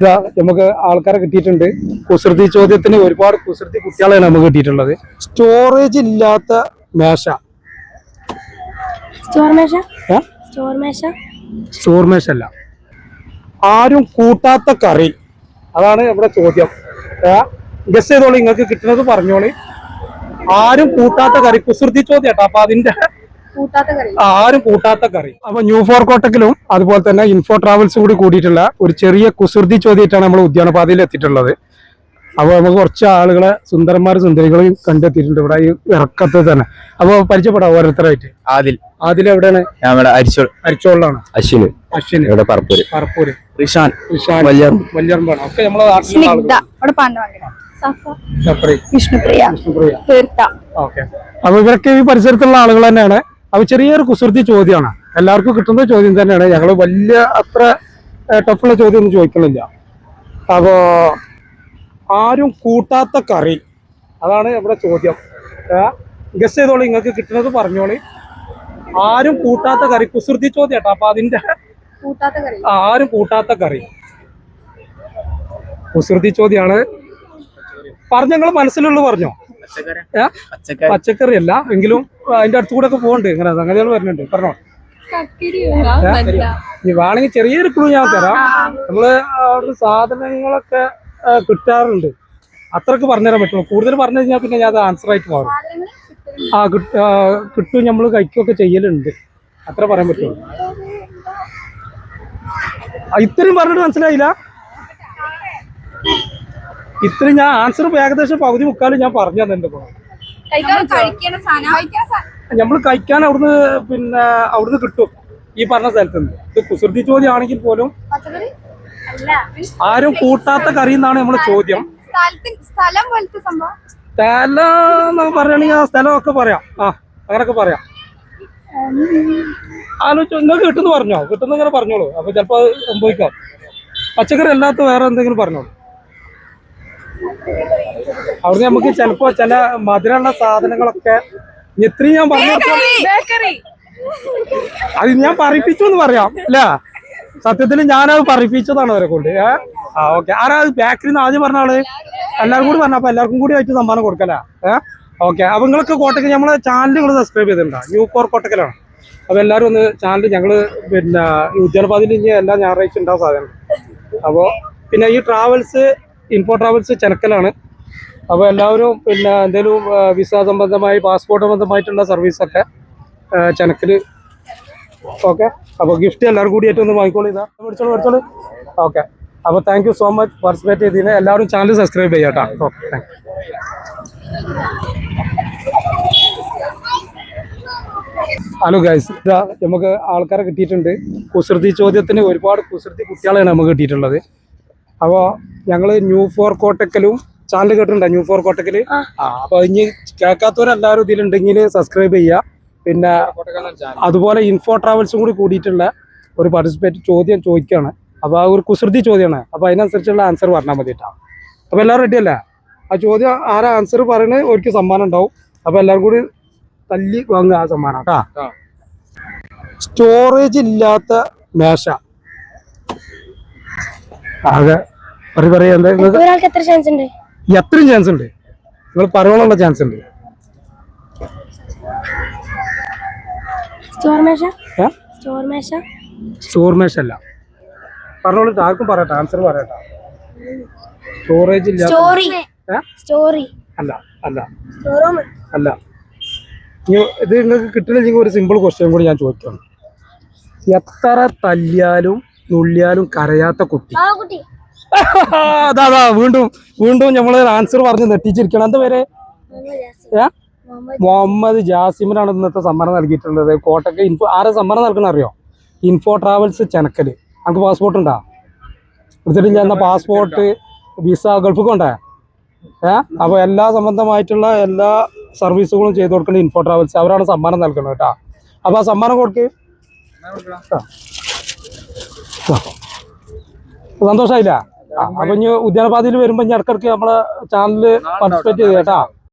ഇതാ നമുക്ക് ആൾക്കാരെ കിട്ടിയിട്ടുണ്ട്. കുസൃതി ചോദ്യത്തിന് ഒരുപാട് കുസൃതി കുട്ടികളെയാണ് നമുക്ക് കിട്ടിയിട്ടുള്ളത്. സ്റ്റോറേജ് ഇല്ലാത്ത മേശ. സ്റ്റോർ മേശ? അല്ല. ആരും കൂട്ടാത്ത കറി. അതാണ് നമ്മുടെ ചോദ്യം. ഗസ് ചെയ്തോളി നിങ്ങൾക്ക് കിട്ടുന്നത് പറഞ്ഞോളി. ആരും കൂട്ടാത്ത കറി. കുസൃതി ചോദ്യം കേട്ടോ അപ്പൊ അതിന്റെ ആരും കൂട്ടാത്ത കറി. അപ്പൊ ന്യൂ ഫോർ കോട്ടക്കിലും അതുപോലെ തന്നെ ഇൻഫോ ട്രാവൽസും കൂടി കൂടിയിട്ടുള്ള ഒരു ചെറിയ കുസൃതി ചോദ്യമായിട്ടാണ് നമ്മൾ ഉദ്യാനപാതയിൽ എത്തിയിട്ടുള്ളത്. അപ്പോൾ നമുക്ക് കുറച്ച് ആളുകളെ സുന്ദരന്മാരും സുന്ദരികളെയും കണ്ടെത്തിയിട്ടുണ്ട് ഇവിടെ ഈ ഇറക്കത്തിൽ തന്നെ. അപ്പോൾ പരിചയപ്പെടാം ഓരോരുത്തരായിട്ട്. ആദിൽ. ആദിൽ എവിടെയാണ്? ഞാൻ ഇവിടെ അരിച്ചോൾ അരിച്ചോളിലാണ്. അശ്വിന്. അശ്വിന്. ഇവിടെ പറപ്പൂര്. പറപ്പൂര്. റിഷാൻ. റിഷാൻ. വല്യർ വല്യർമ്പാണ്. ഒക്കെ നമ്മളെ വിഷ്ണുപ്രിയ. വിഷ്ണുപ്രിയ. ഓക്കെ. അപ്പൊ ഇവരൊക്കെ ഈ പരിസരത്തുള്ള ആളുകൾ തന്നെയാണ്. അപ്പൊ ചെറിയൊരു കുസൃതി ചോദ്യമാണ്. എല്ലാവർക്കും കിട്ടുന്ന ചോദ്യം തന്നെയാണ്. ഞങ്ങൾ വലിയ അത്ര ടഫുള്ള ചോദ്യം ഒന്നും ചോദിക്കണില്ല. അപ്പോ ആരും കൂട്ടാത്ത കറി. അതാണ് നമ്മുടെ ചോദ്യം. ഗസ് ചെയ്തോളി നിങ്ങൾക്ക് കിട്ടുന്നത് പറഞ്ഞോളി. ആരും കൂട്ടാത്ത കറി. കുസൃതി ചോദ്യം കേട്ടോ. അപ്പൊ അതിന്റെ കൂട്ടാത്ത കറി. ആരും കൂട്ടാത്ത കറി. കുസൃതി ചോദ്യാണ്. പറഞ്ഞു നിങ്ങൾ മനസ്സിലുള്ളു പറഞ്ഞോ? പച്ചക്കറി അല്ല എങ്കിലും അതിന്റെ അടുത്തുകൂടെ ഒക്കെ പോകുന്നുണ്ട് ഇങ്ങനെ സംഗതികൾ വരുന്നുണ്ട്. പറഞ്ഞോ? ഇനി വേണമെങ്കിൽ ചെറിയൊരു ക്ലൂ ഞാൻ തരാം. നമ്മൾ അവിടെ സാധനങ്ങളൊക്കെ കിട്ടാറുണ്ട്. അത്രയ്ക്ക് പറഞ്ഞുതരാൻ പറ്റുള്ളൂ. കൂടുതൽ പറഞ്ഞു കഴിഞ്ഞാൽ പിന്നെ ഞാൻ അത് ആൻസർ ആയിട്ട് മാറും. ആ കിട്ട നമ്മൾ കഴിക്കുകയൊക്കെ ചെയ്യലുണ്ട്. അത്ര പറയാൻ പറ്റുള്ളൂ. ഇത്രയും പറഞ്ഞിട്ട് മനസ്സിലായില്ല? ഇത്രയും ഞാൻ ആൻസർ ഏകദേശം പകുതി മുക്കാലും ഞാൻ പറഞ്ഞു തന്നെ ഇപ്പോൾ നമ്മൾ കഴിക്കാൻ അവിടുന്ന് പിന്നെ അവിടുന്ന് കിട്ടും. ഈ പറഞ്ഞ സ്ഥലത്ത് നിന്ന് ഇത് കുസൃതി ചോദ്യം ആണെങ്കിൽ പോലും അല്ല. ആരും കൂട്ടാത്ത കറി എന്നാണ് നമ്മുടെ ചോദ്യം. സ്ഥലത്തിന് സ്ഥലം പോലത്തെ സംഭവം? സ്ഥലം പറയുകയാണെങ്കിൽ ആ സ്ഥലമൊക്കെ പറയാം. ആ അങ്ങനൊക്കെ പറയാം. ആലോചിച്ചു നിങ്ങൾക്ക് കിട്ടുന്നു പറഞ്ഞോ? കിട്ടുന്ന ഇങ്ങനെ പറഞ്ഞോളൂ. അപ്പൊ ചിലപ്പോ അത് സംഭവിക്കാം. പച്ചക്കറി അല്ലാത്ത വേറെ എന്തെങ്കിലും പറഞ്ഞോളൂ. അവിടുന്ന് നമുക്ക് ചിലപ്പോ ചില മധുരമുള്ള സാധനങ്ങളൊക്കെ എത്ര ഇത്രയും ഞാൻ പറഞ്ഞു ബേക്കറി അത് ഞാൻ പറയിപ്പിച്ചു എന്ന് പറയാം അല്ല? സത്യത്തിൽ ഞാനത് പറയിപ്പിച്ചതാണ് അവരെ കൊണ്ട് ഏ? ആ ഓക്കെ. ആരാ അത് ബേക്കറിന്ന് ആദ്യം പറഞ്ഞ ആൾ? എല്ലാവരും കൂടി പറഞ്ഞ അപ്പൊ എല്ലാവർക്കും കൂടി ആയിട്ട് സമ്മാനം കൊടുക്കല ഏ? ഓക്കെ. അപ്പൊ നിങ്ങൾക്ക് കോട്ടക്കൽ നമ്മളെ ചാനൽ നിങ്ങൾ സബ്സ്ക്രൈബ് ചെയ്തിട്ടുണ്ടോ? ന്യൂ ഫോർ കോട്ടക്കലാണ്. അപ്പൊ എല്ലാവരും ഒന്ന് ചാനൽ ഞങ്ങൾ പിന്നെ ഈ ഉദ്യാനപാതയിൽ ഇനി എല്ലാ ഞായറാഴ്ച ഉണ്ടാവും സാധനം. അപ്പോ പിന്നെ ഈ ട്രാവൽസ് ഇൻഫോ ട്രാവൽസ് ചെനക്കലാണ്. അപ്പോൾ എല്ലാവരും പിന്നെ എന്തെങ്കിലും വിസ സംബന്ധമായി പാസ്പോർട്ട് സംബന്ധമായിട്ടുള്ള സർവീസൊക്കെ ചെനക്കിൽ ഓക്കെ അപ്പോൾ ഗിഫ്റ്റ് എല്ലാവരും കൂടി ആയിട്ട് ഒന്ന് വാങ്ങിക്കോളൂ ഇതാ മേടിച്ചോളൂ മേടിച്ചോളൂ. ഓക്കെ അപ്പോൾ thank you so much participate ചെയ്തതിന് എല്ലാവരും ചാനൽ സബ്സ്ക്രൈബ് ചെയ്യാം കേട്ടോ. ഓക്കെ താങ്ക് ഹലോ ഗൈസ് ഇതാ നമുക്ക് ആൾക്കാരെ കിട്ടിയിട്ടുണ്ട്. കുസൃതി ചോദ്യത്തിന് ഒരുപാട് കുസൃതി കുട്ടികളെയാണ് നമുക്ക് കിട്ടിയിട്ടുള്ളത്. അപ്പോൾ ഞങ്ങൾ ന്യൂ ഫോർ കോട്ടക്കലും ചാനൽ കേട്ടിട്ടുണ്ടോ? ന്യൂ ഫോർ കോട്ടക്കൽ ആ. അപ്പോൾ ഇനി കേൾക്കാത്തവരെല്ലാവരും ഇതിലുണ്ടെങ്കിൽ സബ്സ്ക്രൈബ് ചെയ്യുക. പിന്നെ അതുപോലെ ഇൻഫോ ട്രാവൽസും കൂടി കൂടിയിട്ടുള്ള ഒരു പാർട്ടിസിപ്പേറ്റ് ചോദ്യം ചോദിക്കുകയാണ് അപ്പോൾ ആ ഒരു കുസൃതി ചോദ്യമാണ്. അപ്പോൾ അതിനനുസരിച്ചുള്ള ആൻസർ പറഞ്ഞാൽ മതി കേട്ടോ. അപ്പോൾ എല്ലാവരും റെഡി അല്ലേ? ആ ചോദ്യം ആരാ ആൻസർ പറയണേ അവർക്ക് സമ്മാനം ഉണ്ടാവും. അപ്പോൾ എല്ലാവരും കൂടി തല്ലി വാങ്ങുക ആ സമ്മാനം കേട്ടോ. സ്റ്റോറേജ് ഇല്ലാത്ത മേശ. ആകെ പറയും പറയാ എന്താ ഒരാൾക്ക് എത്ര ചാൻസ് ഉണ്ട്? എത്രയും ചാൻസ് ഉണ്ട്. നിങ്ങൾ പറയാനുള്ള ചാൻസ് ഉണ്ട്. അല്ല. പറഞ്ഞോളൂ ആർക്കും പറയട്ടെ ആൻസർ പറയട്ടെ. സ്റ്റോറേജ് ഇല്ല സ്റ്റോറി അല്ല അല്ല. അല്ല. ഇത് നിങ്ങൾക്ക് കിട്ടില്ലെങ്കിൽ ഒരു സിമ്പിൾ ക്വസ്റ്റ്യൻ കൂടി ഞാൻ ചോദിക്കാം എത്ര തല്ലിയാലും നുള്ളിയാലും കരയാത്ത കുട്ടി. അതാ അതാ വീണ്ടും വീണ്ടും നമ്മൾ ആൻസർ പറഞ്ഞ് നെട്ടിച്ചിരിക്കണം എന്താ പേര് മുഹമ്മദ് ജാസിമിനാണ് ഇന്നത്തെ സമ്മരം നൽകിയിട്ടുള്ളത്. കോട്ടക്ക് ഇൻഫോ ആരെ സമ്മാനം നൽകണം അറിയോ? ഇൻഫോ ട്രാവൽസ് ചെനക്കൽ നമുക്ക് പാസ്പോർട്ട് ഉണ്ടാ? എടുത്തിട്ടില്ല എന്നാ പാസ്പോർട്ട് വിസ ഗൾഫ് കൊണ്ടേ ഏ? അപ്പോൾ എല്ലാ സംബന്ധമായിട്ടുള്ള എല്ലാ സർവീസുകളും ചെയ്തു കൊടുക്കേണ്ട ഇൻഫോ ട്രാവൽസ് അവരാണ് സമ്മാനം നൽകുന്നത് കേട്ടോ. അപ്പോൾ ആ സമ്മാനം കൊടുക്ക്. ആ. ആ. സന്തോഷമായില്ല അപ്പൊ ഇനി ഉദ്യാനപാതയിൽ വരുമ്പോ ഇനി ഇടക്കിടക്ക് നമ്മളെ ചാനലിൽ പാർട്ടിസിപ്പേറ്റ് ചെയ്ത് കേട്ടാ.